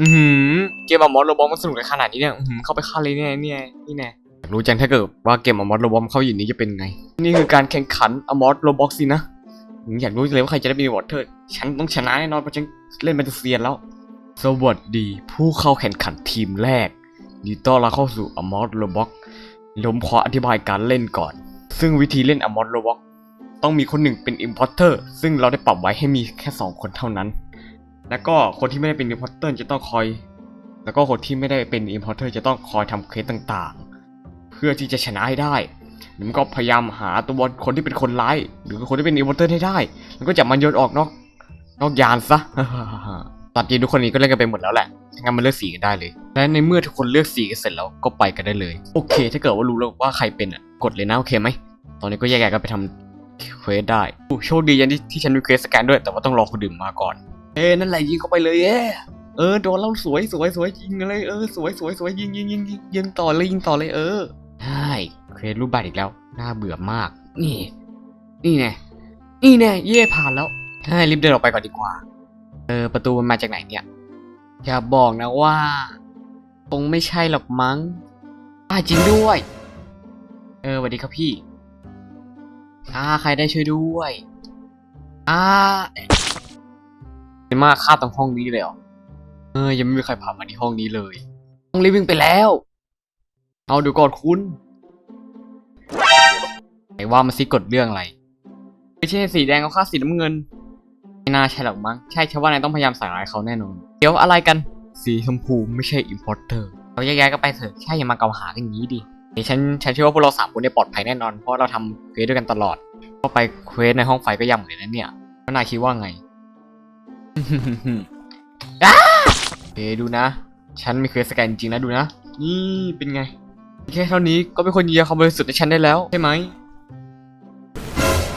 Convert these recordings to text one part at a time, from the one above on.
อือหือเกมอมอสโรบอทมันสนุกกันขนาดนี้เนี่ยอือหือเข้าไปฆ่าเลยเนี่ยเนี่ยนี่แน่อยากรู้จังถ้าเกิดว่าเกมอมอสโรบอทเข้าอยู่นี้จะเป็นไง นี่คือการแข่งขันอมอสโรบอทสินะอืมอยากรู้เลยว่าใครจะได้เป็นวอเตอร์ฉันต้องชนะแน่นอนเพราะฉันเล่นมาจนเซียนแล้ว สวัสดีผู้เข้าแข่งขันทีมแรกยินดีต้อนรับเข้าสู่อมอสโรบอทผมขออธิบายการเล่นก่อน ซึ่งวิธีเล่นอมอสโรบอทต้องมีคนหนึ่งเป็นอิมพอร์เตอร์ซึ่งเราได้ปรับไว้ให้มีแค่สองคนเท่านั้น แล้วก็คนที่ไม่ได้เป็น importer จะต้องคอย แล้วก็คนที่ไม่ได้เป็น importer จะต้องคอยทำเควสต่างๆ เพื่อที่จะชนะให้ได้มันก็พยายามหาตัวคนที่เป็นคนร้าย หรือคนที่เป็น importer ให้ได้ แล้วก็จับมันโยนออกนอกนอกยานซะตัดจริงทุกคนนี้ก็เล่นกันไปหมดแล้วแหละงั้นมันเลือกสีกันได้เลย และในเมื่อทุกคนเลือกสีกันเสร็จแล้วก็ไปกันได้เลย โอเค ถ้าเกิดว่ารู้แล้วว่าใครเป็นอะ กดเลยนะโอเคไหม ตอนนี้ก็แยกย้ายกันไปทำเควสได้โอ้โชคดียันที่ที่ฉันมีเควสสแกนด้วย แต่ว่าต้องรอคนดื่มมาก่อน เอ้นั่นแหละยิงเข้าไปเลยเอเออโดนแล้วสวยสวยสวยยิงเลยเออสวยสวยสวยยิงยิงยิงยิงยิงต่อเลยยิงต่อเลยเออใช่เควสรูปบัตรอีกแล้วน่าเบื่อมาก นี่ นี่แน่นี่แน่เย่ผ่านแล้วใช่รีบเดินออกไปก่อนดีกว่า เออประตูมันมาจากไหนเนี่ยอย่าบอกนะว่าคงไม่ใช่หรอกมั้งอ่าจริงด้วย เออสวัสดีครับพี่อ่าใครได้ช่วยด้วยอ่า เป็นมาฆ่าตรงห้องนี้เลยเหรอเออ ยังไม่มีใครผ่านมาที่ห้องนี้เลย ต้องรีบวิ่งไปแล้ว เอาดูก่อนคุณไหนว่ามาซิกดเรื่องอะไร ไม่ใช่สีแดงเขาฆ่าสีน้ำเงิน ไม่น่าใช่หรอกมั้ง ใช่ฉันว่านายต้องพยายามใส่ร้ายเขาแน่นอน เดี๋ยวอะไรกัน สีชมพูไม่ใช่อิ p พอร์เตอร์เราแยกย้ายกันไปเถอะ ใช่อย่ามาเกาหากันอย่างนี้ดิเดี๋ยวฉันฉันเชื่อว่าพวกเราสามคนเนี่ยปลอดภัยแน่นอน เพราะเราทำเควสด้วยกันตลอด ก็ไปเควสในห้องไฟก็ยังเหมือนนั้นเนี่ยแล้วนายคิดว่าไง เฮ้ดูนะ ฉันไมีเคยสแกนจริงนะดูนะ นี่เป็นไง แค่เท่านี้ก็เป็นคนเยียความบริสุทธิ์ในฉันได้แล้วใช่ไหม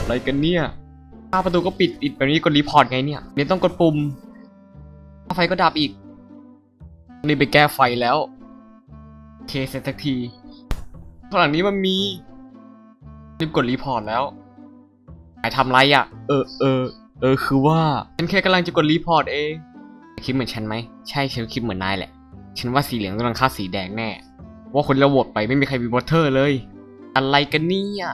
อะไรกันเนี่ยถ้าประตูก็ปิดปิดแบบนี้กดรีพอร์ตไงเนี่ยเดี๋ยวต้องกดปุ่มไฟก็ดับอีก นี่ไปแก้ไฟแล้วเคเสร็จสักทีข้างหลังนี้มันมีรีบกดรีพอร์ตแล้วไอทำไรอะ เออเออ เออคือว่าฉันแค่กำลังจะกดรีพอร์ตเองคิดเหมือนฉันไหมใช่ฉันคิดเหมือนนายแหละ ฉันว่าสีเหลืองกำลังฆ่าสีแดงแน่ ว่าคนเราโหวตไปไม่มีใครมีวอเตอร์เลย อะไรกันเนี่ย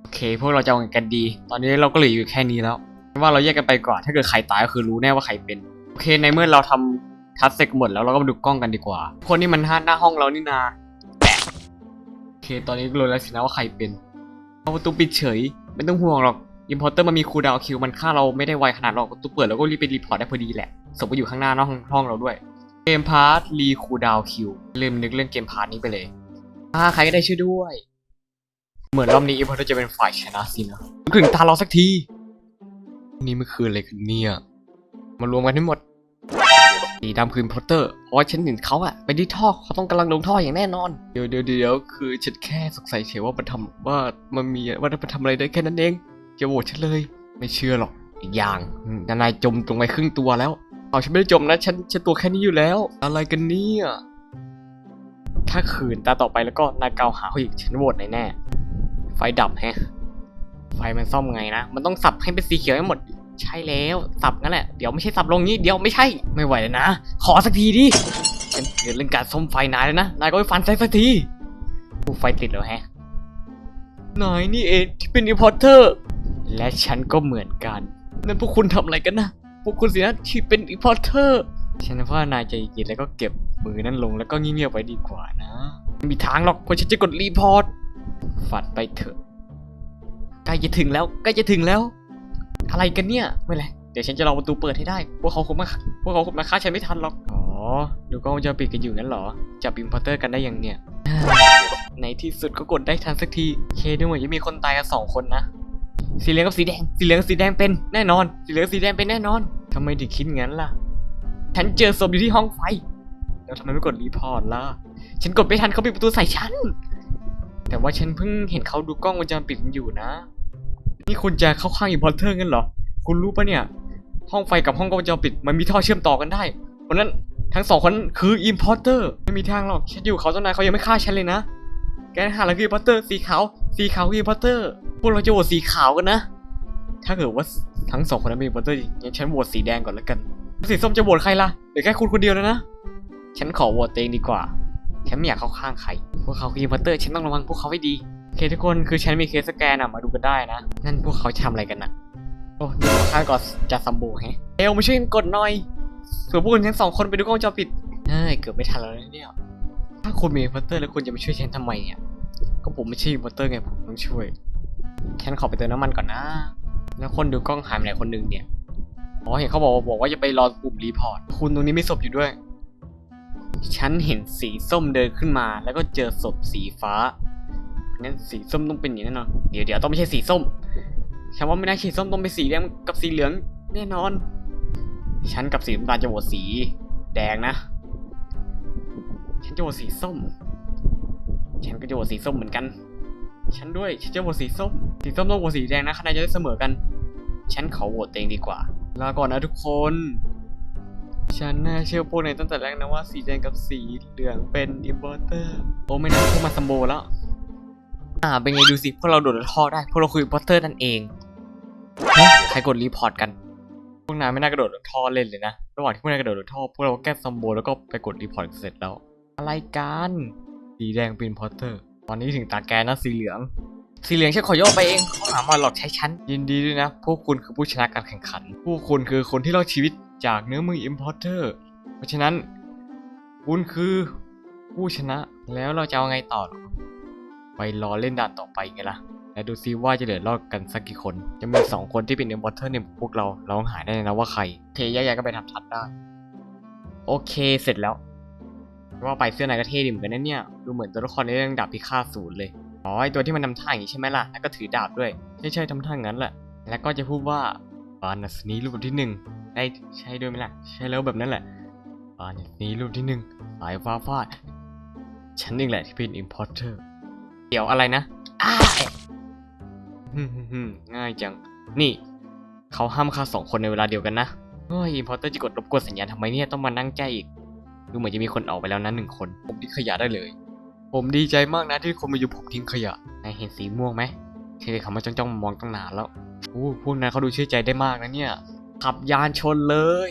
โอเค พวกเราจะเอางกันดี ตอนนี้เราก็เหลืออยู่แค่นี้แล้วว่าเราแยกกันไปก่อนถ้าเกิดใครตายก็คือรู้แน่ว่าใครเป็นโอเคในเมื่อเราทำทัสเสร็จหมดแล้วเราก็มาดูกล้องกันดีกว่า คนนี้มันหน้าห้องเรานี่นาะโอเคตอนนี้รู้แล้วสินะว่าใครเป็นเอาประตูปิดเฉย ไม่ต้องห่วงหรอก อิมพอร์เตอร์มันมีคูลดาวคิวมันฆ่าเราไม่ได้ไวขนาดหรอกตู้เปิดแล้วก็รีบไปรีพอร์ตได้พอดีแหละศพก็อยู่ข้างหน้านอกห้องเราด้วย เกมพาร์ทรีคูลดาวคิวลืมนึกเรื่องเกมพาร์ทนี้ไปเลยอ่าใครก็ได้ช่วยด้วย เหมือนรอบนี้อิมพอร์เตอร์จะเป็นฝ่ายชนะสินะถึงตาเราสักที นี่มันคืออะไรกันเนี่ย มารวมกันให้หมดสีดำคืออิมพอร์เตอร์ เพราะว่าฉันเห็นเขาอะไปที่ท่อเขาต้องกำลังลงท่ออย่างแน่นอน เดี๋ยวเดี๋ยวเดี๋ยวคือฉันแค่สงสัยเฉยว่ามันทำว่ามันมีว่ามันทำอะไรได้แค่นั้นเอง จะโหวตฉันเลย ไม่เชื่อหรอกอีกอย่างอืมนายจมตรงไปครึ่งตัวแล้วเอาฉันไม่ได้จมนะฉันฉันตัวแค่นี้อยู่แล้ว อะไรกันเนี่ยถ้าขืนตาต่อไปแล้วก็นายกล่าวหาเขาอีกฉันโหวตนายแน่ไฟดับแฮะ ไฟมันซ่อมไงนะ มันต้องสับให้เป็นสีเขียวให้หมด ใช่แล้วสับงั้นแหละ เดี๋ยวไม่ใช่สับลงนี้เดี๋ยวไม่ใช่ ไม่ไหวแล้วนะ ขอสักทีดิ ฉันเกิดเรื่องการซ่อมไฟนายแล้วนะ นายก็ไปฟันใส่สักทีผู้ไฟติดแล้วแฮะ นายนี่เองที่เป็นอิมพอร์เตอร์ และฉันก็เหมือนกัน นั่นพวกคุณทำอะไรกันนะ พวกคุณสินะที่เป็นอิมพอร์เตอร์ ฉันว่านายใจเย็นแล้วก็เก็บมือนั้นลงแล้วก็เงียบๆไว้ดีกว่านะ ไม่มีทางหรอกเพราะฉันจะกดรีพอร์ต ฝัดไปเถอะ ใกล้จะถึงแล้วใกล้จะถึงแล้ว อะไรกันเนี่ย ไม่เป็นไรเดี๋ยวฉันจะรอประตูเปิดให้ได้ พวกเขาคงมา พวกเขาคงมาฆ่าฉันไม่ทันหรอก อ๋อ ดูกล้องวงจรปิดกันอยู่งั้นเหรอ จับอิมพอร์เตอร์กันได้ยังเนี่ย ในที่สุดก็กดได้ทันสักที เคดูเหมือนจะมีคนตายกันสองคนนะ สีเหลืองกับสีแดง สีเหลืองกับสีแดงเป็นแน่นอน สีเหลืองสีแดงเป็นแน่นอนทำไมถึงคิดงั้นล่ะ ฉันเจอศพอยู่ที่ห้องไฟ แล้วทำไมไม่กดรีพอร์ตล่ะ ฉันกดไม่ทันเขาปิดประตูใส่ฉัน แต่ว่าฉันเพิ่งเห็นเขาดูกล้องวงจรปิดอยู่นะ นี่คุณจะเข้าข้างอิมพอร์เตอร์กันเหรอ คุณรู้ปะเนี่ย ห้องไฟกับห้องกล้องวงจรปิด มันมีท่อเชื่อมต่อกันได้ เพราะนั้นทั้งสองคนคืออิมพอร์เตอร์ไม่มีทางหรอก ฉันอยู่เขาตั้งนานเขายังไม่ฆ่าฉันเลยนะ แกหาล้วคืออิมพอร์เตอร์สีขาว สีขาวคืออิมพอร์เตอร์ พวกเราจะโหวตสีขาวกันนะ ถ้าเกิดว่าทั้งสองคนนั้นเป็นอิมพอร์เตอร์งั้นฉันโหวตสีแดงก่อนแล้วกัน สีส้มจะโหวตใครล่ะเหลือแค่คุณคนเดียวแล้วนะ ฉันขอโหวตเองดีกว่า ฉันไม่อยากเข้าข้างใคร พวกเขาคือพัตเตอร์ ฉันต้องระวังพวกเขาให้ดีโอเคทุกคน คือฉันมีเคสสแกนอะมาดูกันได้นะ นั่นพวกเขาทำอะไรกันนะโอ้ดูข้างก่อนจะซัมโบแฮะเอลมาช่วยกันกดหน่อยเผื่อพวกคุณทั้งสองคนไปดูกล้องจอปิดเฮ้ยเกือบไม่ทันแล้วเนี่ย ถ้าคุณมีอินเตอร์แล้วคุณจะมาช่วยฉันทำไมเนี่ย ก็ผมไม่ใช่อินเตอร์ไงผมต้องช่วย ฉันขอไปเติมน้ำมันก่อนนะ แล้วคนดูกล้องหายไปไหนคนหนึ่งเนี่ย อ๋อเห็นเขาบอกว่าบอกว่าจะไปรอปุ่มรีพอร์ต คุณตรงนี้ไมีศพอยู่ด้วย ฉันเห็นสีส้มเดินขึ้นมา แล้วก็เจอศพสีฟ้างั้นสีส้มต้องเป็นอย่างนั้นเนเดี๋ยวเดี๋ยวต้องไม่ใช่สีส้ม ฉันว่าไม่น่าสีส้มต้องเป็นสีแดงกับสีเหลืองแน่นอน ฉันกับสีน้ำตาลจะโหวตสีแดงนะ ฉันจะโหวตสีส้ม ฉันก็จะโหวตสีส้มเหมือนกัน ฉันด้วย ฉันจะโหวตสีส้ม สีส้มต้องโหวตสีแดงนะคะแนนจะได้เสมอกัน ฉันขอโหวตเองดีกว่า ลาก่อนนะทุกคน ฉันน่าเชื่อพวกนายตั้งแต่แรกนะว่าสีแดงกับสีเหลืองเป็นอิมพอร์เตอร์ โอ้ไม่น่าพวกมาซัมโบแล้ว อ่า เป็นไงดูสิ พวกเราโดดท่อได้ พวกเราคืออิมพอร์เตอร์นั่นเองฮ้ยใครกดรีพอร์ตกัน พวกนายไม่น่ากระโดดท่อเล่นเลยนะ ระหว่างที่พวกนายกระโดดท่อ พวกเราแก้ซัมโบแล้วก็ไปกดรีพอร์ตเสร็จแล้ว อะไรกันสีแดงเป็นอิมพอร์เตอร์ ตอนนี้ถึงตาแกนะสีเหลือง สีเหลืองฉันขอย่อไปเองเขาหามาหลอกใช้ฉัน ยินดีด้วยนะ พวกคุณคือผู้ชนะการแข่งขัน พวกคุณคือคนที่รอดชีวิตจากเนื้อมืออิมพอร์เตอร์ เพราะฉะนั้น คุณคือผู้ชนะ แล้วเราจะเอาไงต่อหรอไปรอเล่นด่านต่อไปไงล่ะ และดูซิว่าจะเหลือรอดกันสักกี่คน จะมีสองคนที่เป็นอิมพอร์เตอร์ในหมู่พวกเรา เราต้องหาได้นะว่าใครโอเคแยกๆก็ไปทำทัดได้ โอเค เสร็จแล้ว ว่าไปเสื้อในก็เท่ดีเหมือนกันนะเนี่ย ดูเหมือนตัวละครในเรื่องดาบพิฆาตศูนย์เลย อ๋อไอตัวที่มันทำท่าอย่างนี้ใช่ไหมล่ะ แล้วก็ถือดาบด้วย ใช่ใช่ทำท่างั้นแหละ แล้วก็จะพูดว่าปานัสนีรูปที่หนึ่งได้ใช่ด้วยไหมล่ะ ใช่แล้วแบบนั้นแหละปานัสนีรูปที่หนึ่งสายฟ้าฟาด ฉันเองแหละที่เป็นอิมพอร์เตอร์ เดี๋ยวอะไรนะอ้าง่ายจัง นี่ เขาห้ามฆ่าสองคนในเวลาเดียวกันนะ เฮ้ยอิมพอร์เตอร์จะกดรบกวนสัญญาณทำไมเนี่ยต้องมานั่งแก้อีก ดูเหมือนจะมีคนออกไปแล้วนะหนึ่งคน ผมทิ้งขยะได้เลย ผมดีใจมากนะที่คนมาอยู่ผมทิ้งขยะนายเห็นสีม่วงไหมที่เขามาจ้องจ้องๆมองตั้งนานแล้วโอ้พวกนั้นเขาดูเชื่อใจได้มากนะเนี่ย ขับยานชนเลย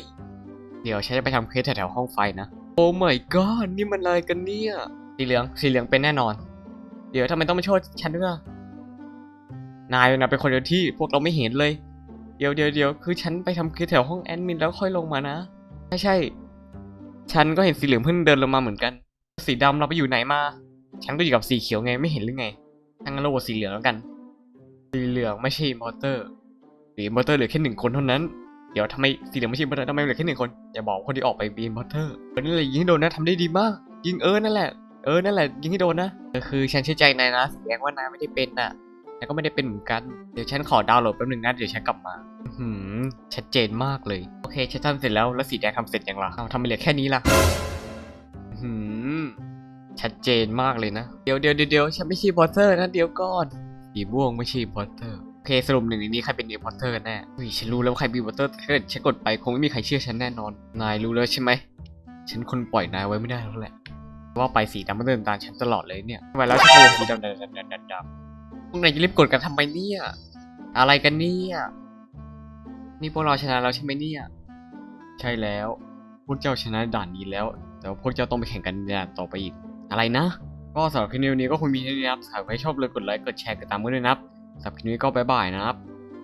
เดี๋ยวฉันจะไปทำเคสแถวๆห้องไฟนะ โอ้ my god นี่มันอะไรกันเนี่ย สีเหลือง สีเหลืองเป็นแน่นอน เดี๋ยวทำไมต้องมาโทษฉันด้วยอะนายนะเป็นคนเดียวที่พวกเราไม่เห็นเลย เดี๋ยวเดี๋ยวเดี๋ยวคือฉันไปทำเคสแถวห้องแอดมินแล้วค่อยลงมานะ ไม่ใช่ ฉันก็เห็นสีเหลืองเพิ่งเดินลงมาเหมือนกัน สีดำเราไปอยู่ไหนมา ฉันก็อยู่กับสีเขียวไงไม่เห็นหรือไงทั้งนั้นเราโหวตสีเหลืองแล้วกัน สีเหลืองไม่ใช่มอเตอร์สีมอเตอร์เหลือแค่หนึ่งคนเท่านั้น เดี๋ยวทำไมสีเหลืองไม่ใช่มอเตอร์ทำไมเหลือแค่หนึ่งคน อย่าบอกคนที่ออกไปบีมอเตอร์คนนี้เลยยิงให้โดนนะทำได้ดีมาก ยิงเออนั่นแหละ เออนั่นแหละยิงให้โดนนะคือฉันเชื่อใจนายนะแสดงว่านายไม่ได้เป็นน่ะ แต่ก็ไม่ได้เป็นเหมือนกัน เดี๋ยวฉันขอดาวน์โหลดแป๊บนึงนะ เดี๋ยวฉันกลับมา หือชัดเจนมากเลย โอเค ฉันทำเสร็จแล้ว แล้วสีแดงทำเสร็จยังล่ะเอาทำไปเหลือแค่นี้ล่ะ หืม ชัดเจนมากเลยนะ เดี๋ยวเดี๋ยวเดี๋ยวฉันไม่ใช่พอตเตอร์นะ เดี๋ยวก่อน สีม่วงไม่ใช่พอตเตอร์ โอเคสรุปหนึ่งในนี้ใครเป็นอิมพอร์เตอร์กันแน่อุ้ยฉันรู้แล้วว่าใครเป็นอิมพอร์เตอร์ถ้าเกิดฉันกดไปคงไม่มีใครเชื่อฉันแน่นอน นายรู้แล้วใช่ไหม ฉันคนปล่อยนายไว้ไม่ได้แล้วแหละ ว่าไปสีดำมันเดินตามฉันตลอดเลยเนี่ยทำไมแล้วฉันโดนสีดำดำดำดำดำ พวกนายจะรีบกดกันทำไมเนี่ย อะไรกันเนี่ยนี่พวกเราชนะแล้วใช่ไหมเนี่ย ใช่แล้ว พวกเจ้าชนะด่านนี้แล้ว แต่ว่าพวกเจ้าต้องไปแข่งกันในด่านต่อไปอีก อะไรนะ ก็สำหรับคลิปนี้ก็คงมีเท่านี้นะครับถ้าใครชอบเลยกดไลค์ กดแชร์ กดตามกันด้วยนะครับสำหรับคลิปนี้ก็บ๊ายบายนะครับ